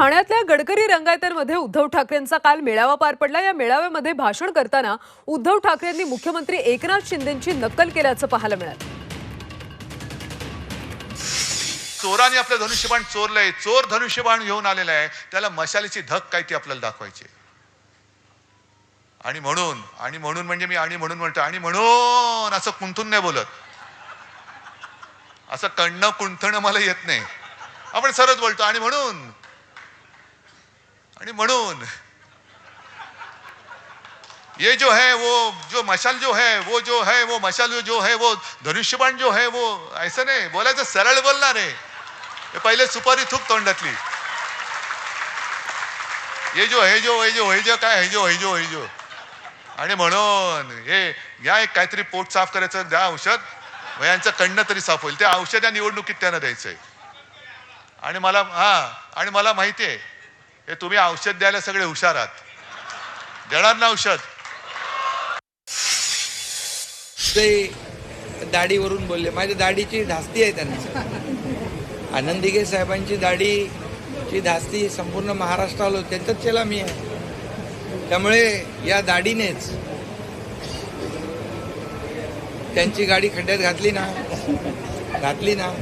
ठाण्यातल्या गडकरी रंगायतरमध्ये उद्धव ठाकरेंचा काल मेळावा पार पडला. या मेळाव्यामध्ये भाषण करताना उद्धव ठाकरेंनी मुख्यमंत्री एकनाथ शिंदेची नक्कल केल्याचं पाहायला मिळालं. चोराने आपलं धनुष्यबाण चोरलंय. चोर धनुष्यबाण घेऊन आलेला आहे. त्याला मशालीची धक काय ती आपल्याला दाखवायची आणि म्हणून आणि म्हणून म्हणजे मी आणि म्हणून म्हणतो आणि म्हणून असं कुंथून नाही बोलत. असं कणणं कुंथणं मला येत नाही. आपण सरळ बोलतो आणि म्हणून आणि म्हणून ये जो है वो जो मशाल जो है वो जो है वो मशाल जो है वो धनुष्यबाण जो है वो ऐसा नाही बोलायचं सरळ बोलणार आहे हे पहिले सुपारी थूक तोंडातली ये जो हे जो हे जो हे जो काय हे जो हे जो हे जो। आणि म्हणून हे घ्या एक काहीतरी पोट साफ करायचं द्या औषध वयांचं यांचं तरी साफ होईल. ते औषध या निवडणुकीत त्यांना द्यायचंय. आणि मला हा आणि मला माहिती आहे हे तुम्ही औषध द्यायला सगळे हुशार आहात. देणार ना औषध. ते दाढीवरून बोलले. माझ्या दाढीची धास्ती आहे त्यांना. आनंदिके साहेबांची दाढीची धास्ती संपूर्ण महाराष्ट्राला त्यांच्याच चेला मी आहे. त्यामुळे या दाढीनेच त्यांची गाडी खड्ड्यात घातली ना. घातली ना.